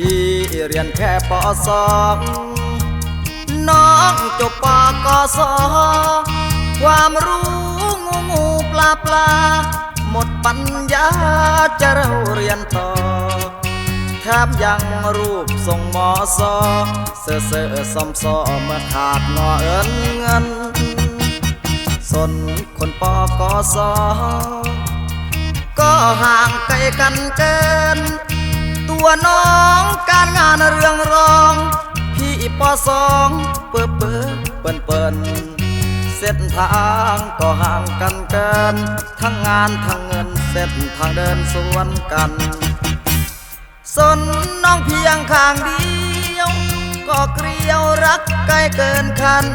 พี่เรียนแค่ปสองน้องจบปกสความรู้งูงูปลาปลา หมดปัญญาจะเราเรียนต่อแทบยังรูปทรงหมอซอเสอเสอซอมซอเมื่อขาดงอเอินเงิน สนคนปกสก็ห่างไกลกันเกิน ตัวน้องการงานเรื่องรอง พี่ปอสองเปิดเปิดเปินเปินเส้นทางก็ห่างกันเกิน ทั้งงานทั้งเงินเส้นทางเดินสวนกัน สนน้องเพียงข้างเดียว ก็เกลียวรักใกล้เกินคัน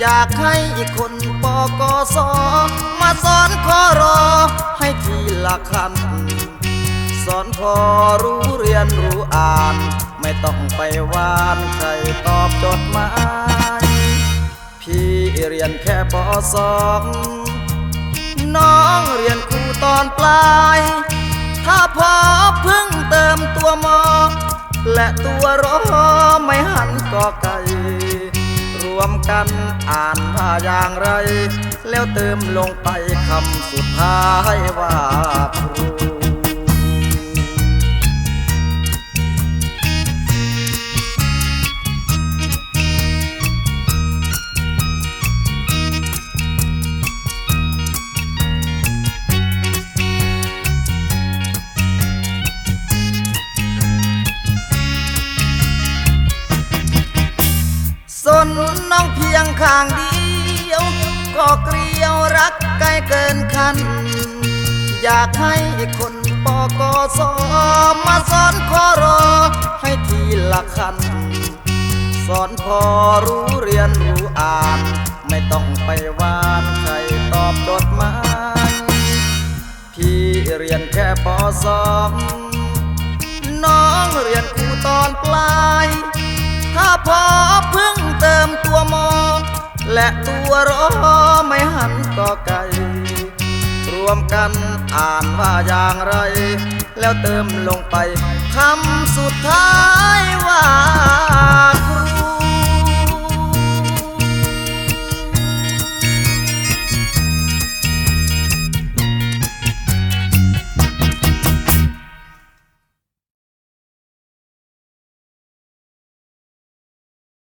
อยากให้อีกคนปอกสมาสอนขอรอให้ทีละคำ สอนพอรู้เรียนรู้อ่าน ไม่ต้องไปวานใครตอบจดหมาย พี่เรียนแค่ปสองน้องเรียนครูตอนปลาย ถ้าพอพิ่งเติมตัวมอ และตัวรอไม่หันกอไก่รวมกันอ่านว่าอย่างไร แล้วเติมลงไปคำสุดท้ายว่าครู นน้องเพียงข้างเดียว ก็เกลียวรักใกลเกินคัน อยากให้คนปกสมาสอนขอรอ ให้ทีละคัน สอนพอรู้เรียนรู้อ่าน ไม่ต้องไปวานใครตอบจดหมายพี่เรียนแค่ปสองน้องเรียนครูตอนปลาย ถ้าพอ และตัวรอไม่หันก็ไกลรวมกันอ่านว่าอย่างไร แล้วเติมลงไปคำสุดท้ายว่า